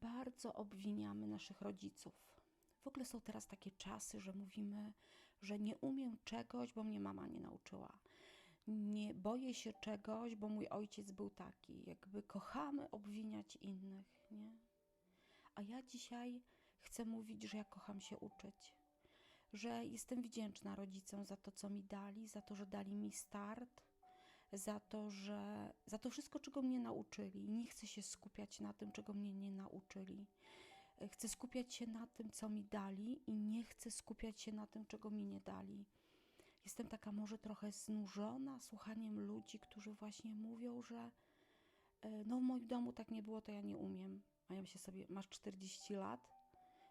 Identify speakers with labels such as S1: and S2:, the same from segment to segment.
S1: bardzo obwiniamy naszych rodziców. W ogóle są teraz takie czasy, że mówimy, że nie umiem czegoś, bo mnie mama nie nauczyła. Nie boję się czegoś, bo mój ojciec był taki. Jakby kochamy obwiniać innych, nie? A ja dzisiaj chcę mówić, że ja kocham się uczyć. Że jestem wdzięczna rodzicom za to, co mi dali, za to, że dali mi start, za to, że za to wszystko, czego mnie nauczyli. Nie chcę się skupiać na tym, czego mnie nie nauczyli. Chcę skupiać się na tym, co mi dali, i nie chcę skupiać się na tym, czego mi nie dali. Jestem taka może trochę znużona słuchaniem ludzi, którzy właśnie mówią, że e, no w moim domu tak nie było, to ja nie umiem. A ja sobie, masz 40 lat,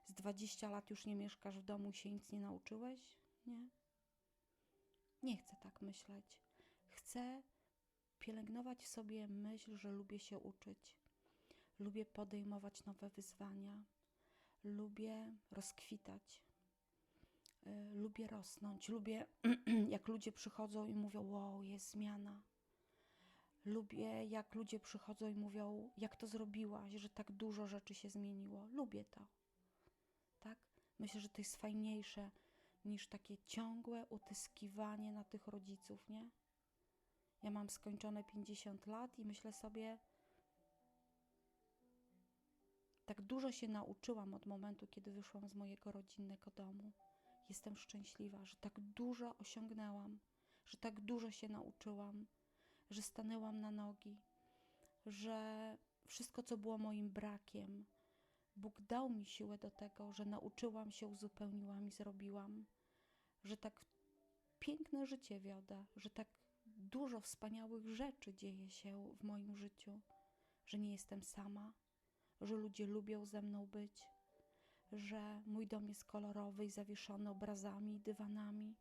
S1: z 20 lat już nie mieszkasz w domu i się nic nie nauczyłeś? Nie? Nie chcę tak myśleć. Chcę pielęgnować w sobie myśl, że lubię się uczyć. Lubię podejmować nowe wyzwania. Lubię rozkwitać. Y, Lubię rosnąć. Lubię, jak ludzie przychodzą i mówią: Wow, jest zmiana. Lubię, jak ludzie przychodzą i mówią: Jak to zrobiłaś, że tak dużo rzeczy się zmieniło. Lubię to. Tak? Myślę, że to jest fajniejsze niż takie ciągłe utyskiwanie na tych rodziców, nie? Ja mam skończone 50 lat i myślę sobie, tak dużo się nauczyłam od momentu, kiedy wyszłam z mojego rodzinnego domu. Jestem szczęśliwa, że tak dużo osiągnęłam, że tak dużo się nauczyłam, że stanęłam na nogi, że wszystko, co było moim brakiem, Bóg dał mi siłę do tego, że nauczyłam się, uzupełniłam i zrobiłam, że tak piękne życie wiodę, że tak dużo wspaniałych rzeczy dzieje się w moim życiu, że nie jestem sama, że ludzie lubią ze mną być, że mój dom jest kolorowy i zawieszony obrazami i dywanami,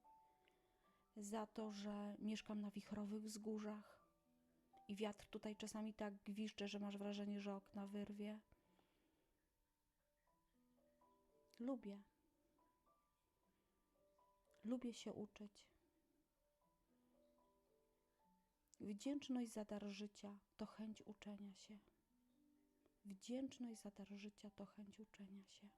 S1: za to, że mieszkam na wichrowych wzgórzach i wiatr tutaj czasami tak gwizdże, że masz wrażenie, że okna wyrwie. Lubię. Lubię się uczyć. Wdzięczność za dar życia to chęć uczenia się. Wdzięczność za dar życia to chęć uczenia się.